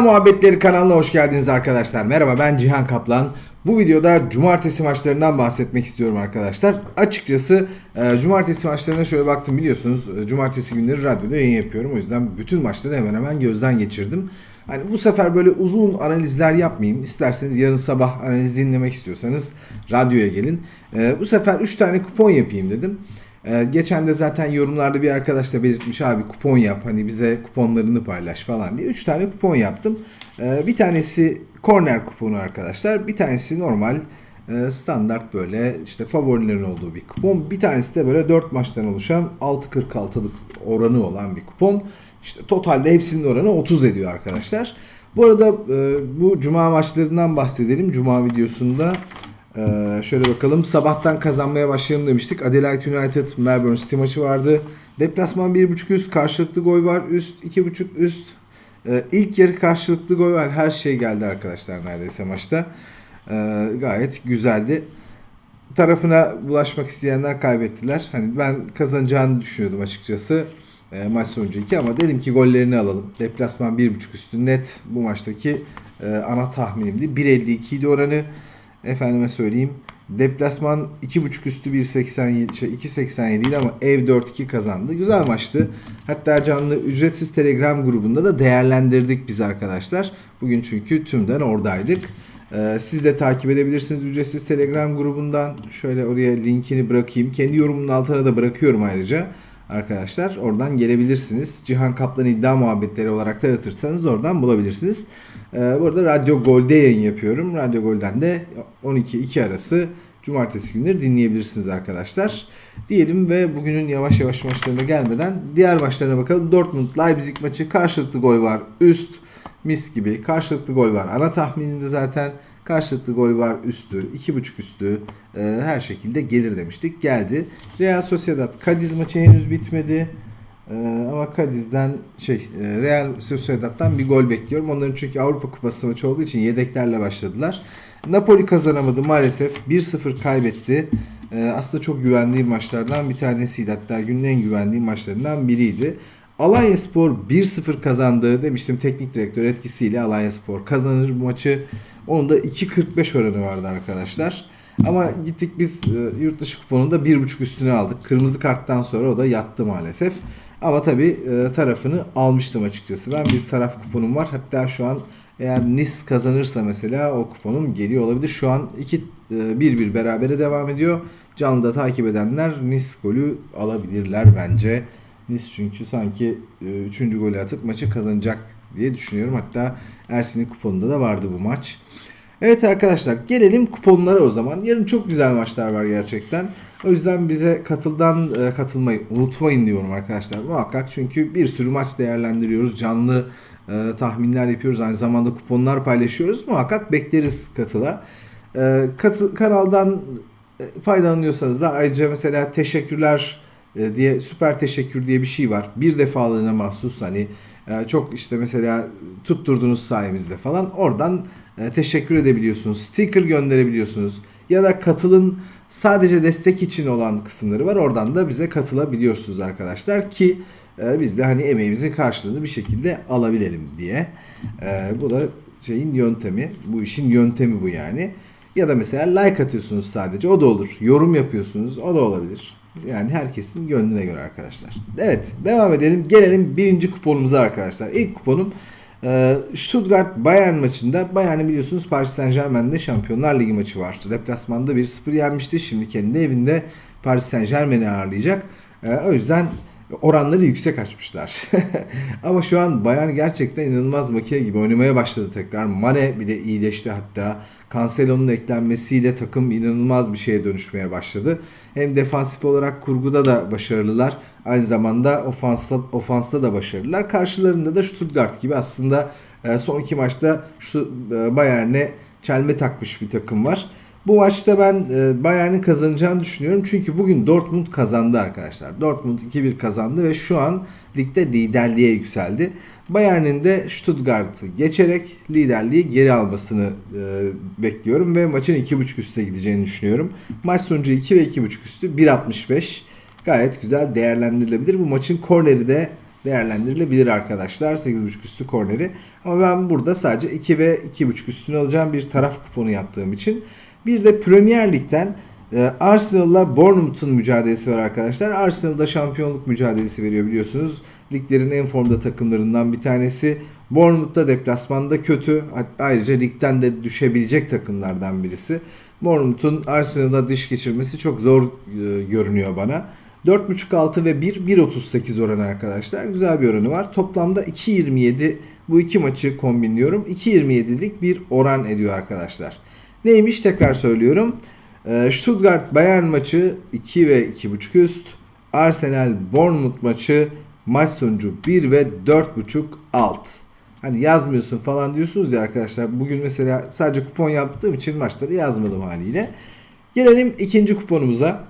Muhabbetleri kanalına hoş geldiniz arkadaşlar. Merhaba ben Cihan Kaplan. Bu videoda cumartesi maçlarından bahsetmek istiyorum arkadaşlar. Açıkçası e, cumartesi maçlarına şöyle baktım biliyorsunuz. e, Cumartesi günleri radyoda yayın yapıyorum. O yüzden bütün maçları hemen hemen gözden geçirdim. Hani bu sefer böyle uzun analizler yapmayayım. İsterseniz yarın sabah analiz dinlemek istiyorsanız radyoya gelin. E, bu sefer 3 tane kupon yapayım dedim. Ee, geçen de zaten yorumlarda bir arkadaş da belirtmiş abi kupon yap hani bize kuponlarını paylaş falan diye. 3 tane kupon yaptım. Ee, bir tanesi corner kuponu arkadaşlar. Bir tanesi normal e, standart böyle işte favorilerin olduğu bir kupon. Bir tanesi de böyle 4 maçtan oluşan 6.46'lık oranı olan bir kupon. İşte totalde hepsinin oranı 30 ediyor arkadaşlar. Bu arada e, bu cuma maçlarından bahsedelim. Cuma videosunda ee, şöyle bakalım. Sabahtan kazanmaya başlayalım demiştik. Adelaide United Melbourne City maçı vardı. Deplasman 1.5 üst. Karşılıklı gol var. Üst 2.5 üst. Ee, ilk yarı karşılıklı gol var. Her şey geldi arkadaşlar neredeyse maçta. Ee, gayet güzeldi. Tarafına bulaşmak isteyenler kaybettiler. Hani ben kazanacağını düşünüyordum açıkçası. E, maç sonucu 2 ama dedim ki gollerini alalım. Deplasman 1.5 üstü net bu maçtaki e, ana tahminimdi. 1.52 idi oranı. Efendime söyleyeyim. Deplasman 2.5 üstü 1.87 şey 2.87 idi ama ev 4-2 kazandı. Güzel maçtı. Hatta canlı ücretsiz Telegram grubunda da değerlendirdik biz arkadaşlar. Bugün çünkü tümden oradaydık. Ee, siz de takip edebilirsiniz ücretsiz Telegram grubundan. Şöyle oraya linkini bırakayım. Kendi yorumun altına da bırakıyorum ayrıca. Arkadaşlar oradan gelebilirsiniz. Cihan Kaplan iddia muhabbetleri olarak da aratırsanız oradan bulabilirsiniz. Ee, bu arada Radyo Gol'de yayın yapıyorum. Radyo Gol'den de 12-2 arası cumartesi günleri dinleyebilirsiniz arkadaşlar. Diyelim ve bugünün yavaş yavaş maçlarına gelmeden diğer maçlarına bakalım. Dortmund Leipzig maçı karşılıklı gol var. Üst mis gibi. Karşılıklı gol var. Ana tahminimde zaten karşılıklı gol var üstü. 2.5 üstü. e, her şekilde gelir demiştik. Geldi. Real Sociedad Cadiz maçı henüz bitmedi. Ee, ama Cadiz'den şey e, Real Sociedad'dan bir gol bekliyorum. Onların çünkü Avrupa Kupası maçı olduğu için yedeklerle başladılar. Napoli kazanamadı maalesef. 1-0 kaybetti. Ee, aslında çok güvendiğim maçlardan bir tanesiydi. Hatta günün en güvendiğim maçlarından biriydi. Alanya Spor 1-0 kazandı demiştim teknik direktör etkisiyle Alanya Spor kazanır maçı. Onun da 2.45 oranı vardı arkadaşlar. Ama gittik biz e, yurt dışı kuponunda 1.5 üstüne aldık. Kırmızı karttan sonra o da yattı maalesef. Ama tabii e, tarafını almıştım açıkçası. Ben bir taraf kuponum var. Hatta şu an eğer Nice kazanırsa mesela o kuponum geliyor olabilir. Şu an 2 1-1 berabere devam ediyor. Canlıda takip edenler Nice golü alabilirler bence. Nice çünkü sanki 3. golü atıp maçı kazanacak diye düşünüyorum. Hatta Ersin'in kuponunda da vardı bu maç. Evet arkadaşlar gelelim kuponlara o zaman. Yarın çok güzel maçlar var gerçekten. O yüzden bize katıldan e, katılmayı unutmayın diyorum arkadaşlar. Muhakkak çünkü bir sürü maç değerlendiriyoruz. Canlı e, tahminler yapıyoruz. Aynı zamanda kuponlar paylaşıyoruz. Muhakkak bekleriz katıla. E, katı, kanaldan e, faydalanıyorsanız da ayrıca mesela teşekkürler e, diye süper teşekkür diye bir şey var. Bir defalığına mahsus hani e, çok işte mesela tutturdunuz sayemizde falan oradan e, teşekkür edebiliyorsunuz. Sticker gönderebiliyorsunuz. Ya da katılın sadece destek için olan kısımları var. Oradan da bize katılabiliyorsunuz arkadaşlar ki e, biz de hani emeğimizin karşılığını bir şekilde alabilelim diye. E, bu da şeyin yöntemi. Bu işin yöntemi bu yani. Ya da mesela like atıyorsunuz sadece o da olur. Yorum yapıyorsunuz o da olabilir. Yani herkesin gönlüne göre arkadaşlar. Evet devam edelim. Gelelim birinci kuponumuza arkadaşlar. İlk kuponum e, Stuttgart Bayern maçında Bayern'i biliyorsunuz Paris Saint Germain'de Şampiyonlar Ligi maçı vardı. Deplasmanda 1-0 yenmişti. Şimdi kendi evinde Paris Saint Germain'i ağırlayacak. E, o yüzden oranları yüksek açmışlar. Ama şu an Bayern gerçekten inanılmaz makine gibi oynamaya başladı tekrar. Mane bile iyileşti hatta. Cancelo'nun eklenmesiyle takım inanılmaz bir şeye dönüşmeye başladı. Hem defansif olarak kurguda da başarılılar. Aynı zamanda ofansta, ofansta da başarılılar. Karşılarında da Stuttgart gibi aslında e, son iki maçta şu e, Bayern'e çelme takmış bir takım var. Bu maçta ben e, Bayern'in kazanacağını düşünüyorum. Çünkü bugün Dortmund kazandı arkadaşlar. Dortmund 2-1 kazandı ve şu an ligde liderliğe yükseldi. Bayern'in de Stuttgart'ı geçerek liderliği geri almasını e, bekliyorum ve maçın 2.5 üste gideceğini düşünüyorum. Maç sonucu 2 ve 2.5 üstü 1.65 gayet güzel değerlendirilebilir. Bu maçın korneri de değerlendirilebilir arkadaşlar. 8.5 üstü korneri. Ama ben burada sadece 2 ve 2.5 üstünü alacağım bir taraf kuponu yaptığım için. Bir de Premier Lig'den e, Arsenal'la Bournemouth'un mücadelesi var arkadaşlar. Arsenal'da şampiyonluk mücadelesi veriyor biliyorsunuz. Liglerin en formda takımlarından bir tanesi. Bournemouth da deplasmanda kötü. Ayrıca ligden de düşebilecek takımlardan birisi. Bournemouth'un Arsenal'da diş geçirmesi çok zor e, görünüyor bana. 4.5 6 ve 1 1.38 oranı arkadaşlar. Güzel bir oranı var. Toplamda 2.27 bu iki maçı kombinliyorum. 2.27'lik bir oran ediyor arkadaşlar. Neymiş tekrar söylüyorum. Ee, Stuttgart Bayern maçı 2 ve 2.5 üst. Arsenal Bournemouth maçı maç sonucu 1 ve 4.5 alt. Hani yazmıyorsun falan diyorsunuz ya arkadaşlar. Bugün mesela sadece kupon yaptığım için maçları yazmadım haliyle. Gelelim ikinci kuponumuza.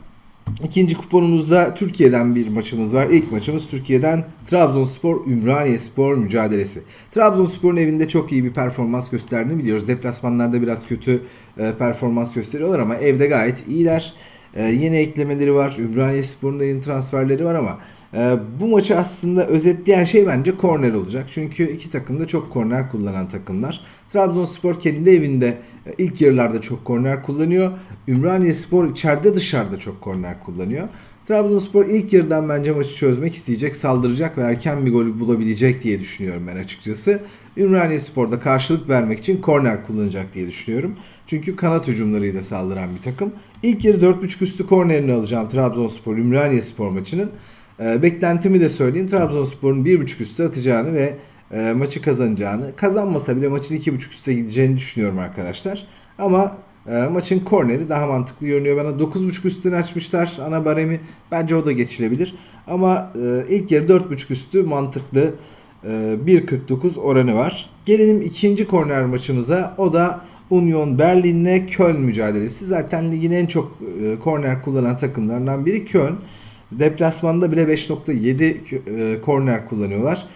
İkinci kuponumuzda Türkiye'den bir maçımız var. İlk maçımız Türkiye'den Trabzonspor Ümraniye Spor mücadelesi. Trabzonspor'un evinde çok iyi bir performans gösterdiğini biliyoruz. Deplasmanlarda biraz kötü e, performans gösteriyorlar ama evde gayet iyiler. E, yeni eklemeleri var. Ümraniye Spor'un da yeni transferleri var ama e, bu maçı aslında özetleyen şey bence korner olacak. Çünkü iki takım da çok korner kullanan takımlar. Trabzonspor kendi evinde e, ilk yarılarda çok korner kullanıyor. Ümraniye Spor içeride dışarıda çok korner kullanıyor. Trabzonspor ilk yarıdan bence maçı çözmek isteyecek, saldıracak ve erken bir golü bulabilecek diye düşünüyorum ben açıkçası. Ümraniye Spor'da karşılık vermek için korner kullanacak diye düşünüyorum. Çünkü kanat hücumlarıyla saldıran bir takım. İlk yarı 4.5 üstü kornerini alacağım Trabzonspor Ümraniye Spor maçının. E, beklentimi de söyleyeyim. Trabzonspor'un 1.5 üstü atacağını ve e, maçı kazanacağını, kazanmasa bile maçın 2.5 üste gideceğini düşünüyorum arkadaşlar. Ama e, maçın korneri daha mantıklı görünüyor bana. 9.5 üstünü açmışlar ana baremi. Bence o da geçilebilir. Ama e, ilk yarı 4.5 üstü mantıklı. E, 1.49 oranı var. Gelelim ikinci korner maçımıza. O da Union Berlin'le Köln mücadelesi. Zaten ligin en çok e, korner kullanan takımlarından biri Köln. Deplasmanda bile 5.7 e, korner kullanıyorlar.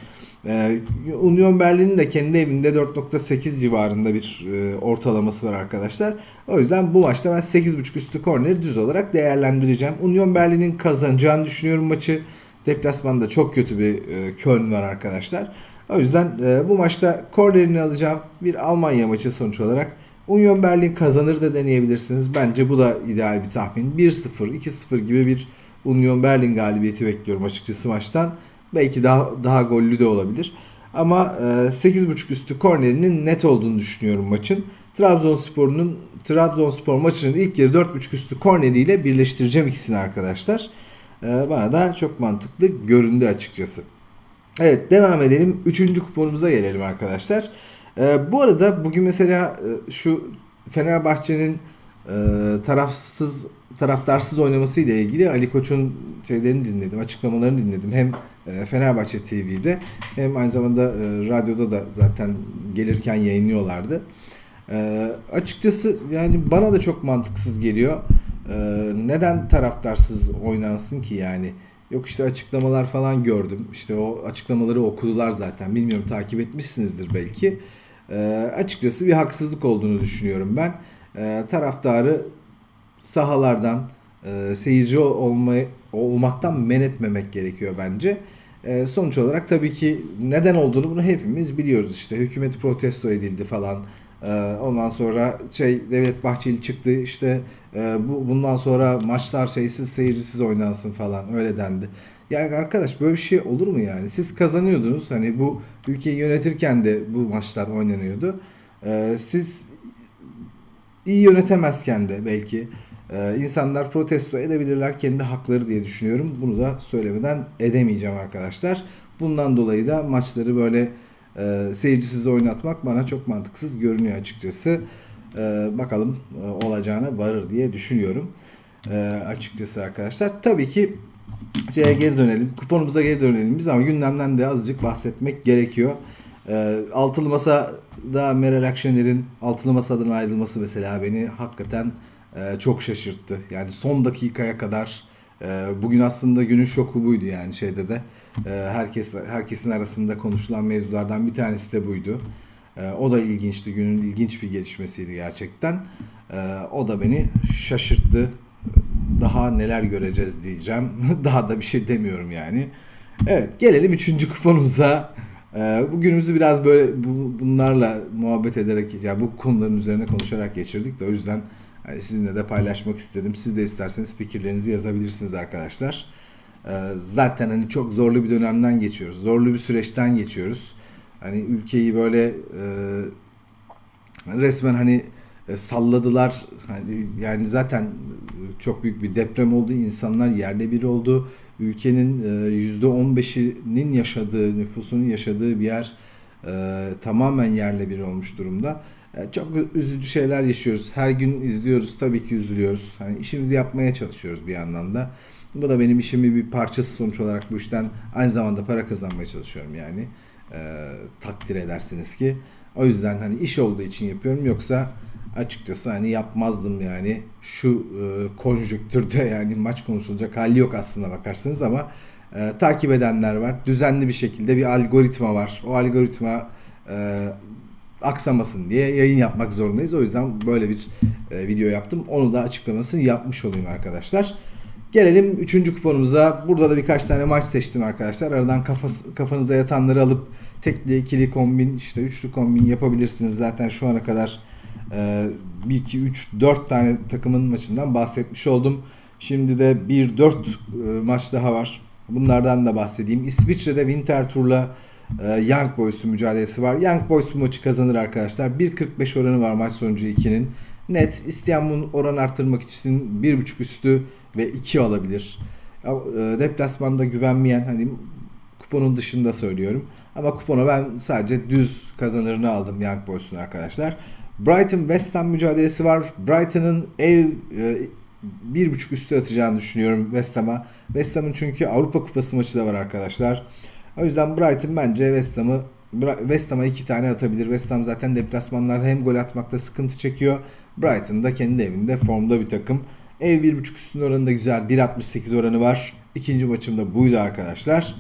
E, Union Berlin'in de kendi evinde 4.8 civarında bir e, ortalaması var arkadaşlar. O yüzden bu maçta ben 8.5 üstü korneri düz olarak değerlendireceğim. Union Berlin'in kazanacağını düşünüyorum maçı. Deplasmanda çok kötü bir e, Köln var arkadaşlar. O yüzden e, bu maçta kornerini alacağım. Bir Almanya maçı sonuç olarak. Union Berlin kazanır da deneyebilirsiniz. Bence bu da ideal bir tahmin. 1-0, 2-0 gibi bir Union Berlin galibiyeti bekliyorum açıkçası maçtan. Belki daha daha gollü de olabilir. Ama e, 8.5 üstü kornerinin net olduğunu düşünüyorum maçın. Trabzonspor'un Trabzonspor maçının ilk yarı 4.5 üstü korneriyle birleştireceğim ikisini arkadaşlar. E, bana da çok mantıklı göründü açıkçası. Evet devam edelim. Üçüncü kuponumuza gelelim arkadaşlar. E, bu arada bugün mesela e, şu Fenerbahçe'nin e, tarafsız taraftarsız oynaması ile ilgili Ali Koç'un şeylerini dinledim, açıklamalarını dinledim. Hem e, Fenerbahçe TV'de hem aynı zamanda e, radyoda da zaten gelirken yayınlıyorlardı. E, açıkçası yani bana da çok mantıksız geliyor. Neden taraftarsız oynansın ki yani? Yok işte açıklamalar falan gördüm. İşte o açıklamaları okudular zaten. Bilmiyorum takip etmişsinizdir belki. Açıkçası bir haksızlık olduğunu düşünüyorum ben. Taraftarı sahalardan e, seyirci olmayı, olmaktan men etmemek gerekiyor bence. E, sonuç olarak tabii ki neden olduğunu bunu hepimiz biliyoruz işte hükümeti protesto edildi falan. E, ondan sonra şey Devlet Bahçeli çıktı işte e, bu bundan sonra maçlar şeysiz seyircisiz oynansın falan öyle dendi. Yani arkadaş böyle bir şey olur mu yani? Siz kazanıyordunuz hani bu ülkeyi yönetirken de bu maçlar oynanıyordu. E, siz iyi yönetemezken de belki ee, insanlar protesto edebilirler kendi hakları diye düşünüyorum. Bunu da söylemeden edemeyeceğim arkadaşlar. Bundan dolayı da maçları böyle e, seyircisiz oynatmak bana çok mantıksız görünüyor açıkçası. E, bakalım e, olacağına varır diye düşünüyorum. E, açıkçası arkadaşlar. Tabii ki şeye geri dönelim. Kuponumuza geri dönelim biz ama gündemden de azıcık bahsetmek gerekiyor. E, altılı Masa'da Meral Akşener'in Altılı Masa'dan ayrılması mesela beni hakikaten e, çok şaşırttı. Yani son dakikaya kadar e, bugün aslında günün şoku buydu yani şeyde de e, herkes herkesin arasında konuşulan mevzulardan bir tanesi de buydu. E, o da ilginçti. Günün ilginç bir gelişmesiydi gerçekten. E, o da beni şaşırttı. Daha neler göreceğiz diyeceğim. Daha da bir şey demiyorum yani. Evet gelelim üçüncü kuponumuza. Ee, bugünümüzü biraz böyle bu, bunlarla muhabbet ederek ya bu konuların üzerine konuşarak geçirdik de o yüzden sizinle de paylaşmak istedim. Siz de isterseniz fikirlerinizi yazabilirsiniz arkadaşlar. Ee, zaten hani çok zorlu bir dönemden geçiyoruz. Zorlu bir süreçten geçiyoruz. Hani ülkeyi böyle e, resmen hani e, salladılar. Hani yani zaten çok büyük bir deprem oldu. İnsanlar yerle bir oldu. Ülkenin e, %15'inin yaşadığı, nüfusunun yaşadığı bir yer e, tamamen yerle bir olmuş durumda. Çok üzücü şeyler yaşıyoruz. Her gün izliyoruz. Tabii ki üzülüyoruz. Hani işimizi yapmaya çalışıyoruz bir yandan da. Bu da benim işimin bir parçası sonuç olarak bu işten aynı zamanda para kazanmaya çalışıyorum yani. E, takdir edersiniz ki. O yüzden hani iş olduğu için yapıyorum. Yoksa açıkçası hani yapmazdım yani. Şu e, konjonktürde yani maç konuşulacak hali yok aslında bakarsanız ama e, takip edenler var. Düzenli bir şekilde bir algoritma var. O algoritma e, aksamasın diye yayın yapmak zorundayız. O yüzden böyle bir e, video yaptım. Onu da açıklamasını yapmış olayım arkadaşlar. Gelelim 3. kuponumuza. Burada da birkaç tane maç seçtim arkadaşlar. Aradan kafası, kafanıza yatanları alıp tekli, ikili kombin, işte üçlü kombin yapabilirsiniz. Zaten şu ana kadar e, 1, 2, 3, 4 tane takımın maçından bahsetmiş oldum. Şimdi de 1-4 e, maç daha var. Bunlardan da bahsedeyim. İsviçre'de Winter Tour'la e, Young Boys'un mücadelesi var. Young Boys bu maçı kazanır arkadaşlar. 1.45 oranı var maç sonucu 2'nin. Net isteyen bunun oran arttırmak için 1.5 üstü ve 2 alabilir. E, Deplasmanda güvenmeyen hani kuponun dışında söylüyorum. Ama kupona ben sadece düz kazanırını aldım Young Boys'un arkadaşlar. Brighton West Ham mücadelesi var. Brighton'ın ev e, bir buçuk üstü atacağını düşünüyorum West Ham'a. West Ham'ın çünkü Avrupa Kupası maçı da var arkadaşlar. O yüzden Brighton bence West Ham'ı West Ham'a iki tane atabilir. West Ham zaten deplasmanlarda hem gol atmakta sıkıntı çekiyor. Brighton da kendi evinde formda bir takım. Ev 1.5 üstünün oranı güzel. 1.68 oranı var. İkinci maçım da buydu arkadaşlar.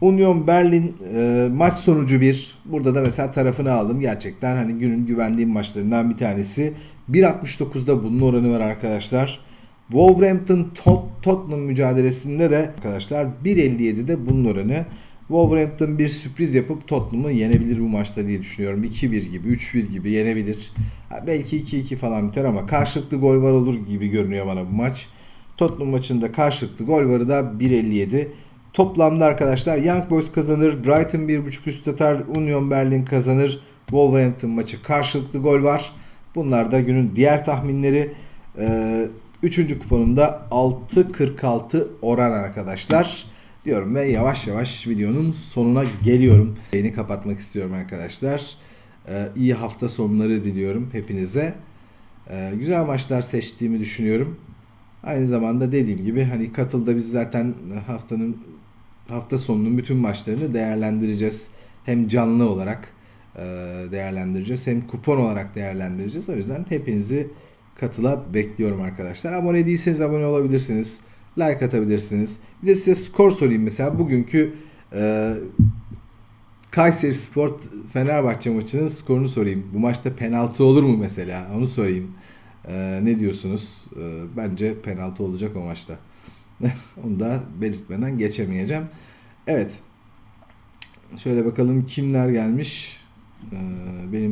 Union Berlin e, maç sonucu bir. Burada da mesela tarafını aldım. Gerçekten hani günün güvendiğim maçlarından bir tanesi. 1.69'da bunun oranı var arkadaşlar. Wolverhampton Tot- Tottenham mücadelesinde de arkadaşlar 1.57'de bunun oranı. Wolverhampton bir sürpriz yapıp Tottenham'ı yenebilir bu maçta diye düşünüyorum. 2-1 gibi, 3-1 gibi yenebilir. Belki 2-2 falan biter ama karşılıklı gol var olur gibi görünüyor bana bu maç. Tottenham maçında karşılıklı gol varı da 1.57. Toplamda arkadaşlar Young Boys kazanır, Brighton 1.5 üst atar, Union Berlin kazanır, Wolverhampton maçı karşılıklı gol var. Bunlar da günün diğer tahminleri. Ee, üçüncü kuponumda 6.46 oran arkadaşlar diyorum ve yavaş yavaş videonun sonuna geliyorum. Yayını kapatmak istiyorum arkadaşlar. Ee, iyi hafta sonları diliyorum hepinize. Ee, güzel maçlar seçtiğimi düşünüyorum. Aynı zamanda dediğim gibi hani katılda biz zaten haftanın hafta sonunun bütün maçlarını değerlendireceğiz. Hem canlı olarak e, değerlendireceğiz hem kupon olarak değerlendireceğiz. O yüzden hepinizi katıla bekliyorum arkadaşlar. Abone değilseniz abone olabilirsiniz. Like atabilirsiniz. Bir de size skor sorayım mesela. Bugünkü e, Kayseri Spor Fenerbahçe maçının skorunu sorayım. Bu maçta penaltı olur mu mesela? Onu sorayım. E, ne diyorsunuz? E, bence penaltı olacak o maçta. Onu da belirtmeden geçemeyeceğim. Evet. Şöyle bakalım kimler gelmiş. E, benim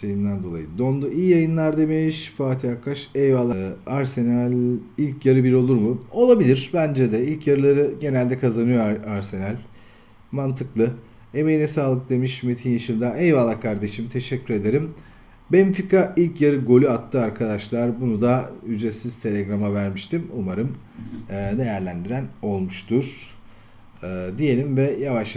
şeyimden dolayı dondu. İyi yayınlar demiş Fatih Akkaş. Eyvallah. Ee, Arsenal ilk yarı bir olur mu? Olabilir bence de. İlk yarıları genelde kazanıyor Ar- Arsenal. Mantıklı. Emeğine sağlık demiş Metin Yeşildağ. Eyvallah kardeşim. Teşekkür ederim. Benfica ilk yarı golü attı arkadaşlar. Bunu da ücretsiz Telegram'a vermiştim. Umarım e, değerlendiren olmuştur. E, diyelim ve yavaş yavaş